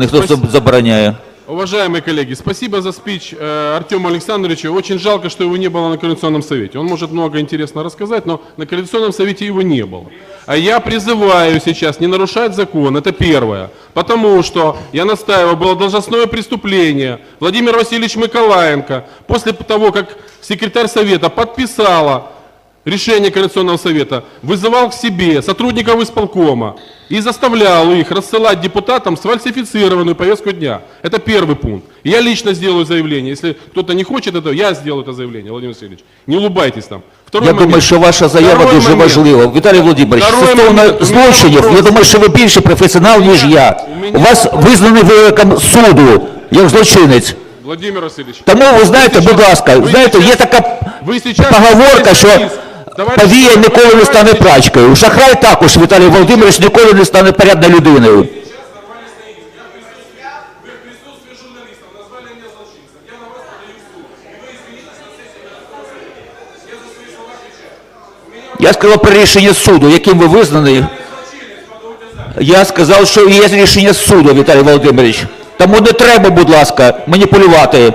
Ніхто Спасибо. забороняє. Уважаемые коллеги, спасибо за спич э, Артему Александровичу. Очень жалко, что его не было на Координационном совете. Он может много интересно рассказать, но на Координационном совете его не было. А я призываю сейчас не нарушать закон, это первое. Потому что, я настаиваю, было должностное преступление. Владимир Васильевич Миколаенко, после того, как секретарь совета подписала решение Координационного совета, вызывал к себе сотрудников исполкома и заставлял их рассылать депутатам сфальсифицированную повестку дня. Это первый пункт. И Я лично сделаю заявление. Если кто-то не хочет этого, я сделаю это заявление, Владимир Васильевич. Не улыбайтесь там. Второй Я момент. думаю, що ваша заява Второй дуже момент. важлива. Віталій Володимирович, Второй стосовно момент. У мене злочинів, вопрос. я думаю, що ви більше професіонал, ніж я. У мене У вас визнаний вироком суду як злочинець. Владимир Васильевич. Тому ви знаєте, будь ласка, ви знаєте, є сейчас- така ви сейчас поговорка, що повія ніколи не стане прачкою. Шахрай також, Віталій Володимирович, ніколи не стане порядною людиною. Я сказав про рішення суду, яким ви визнані. Я сказав, що є рішення суду, Віталій Володимирович. Тому не треба, будь ласка, маніпулювати.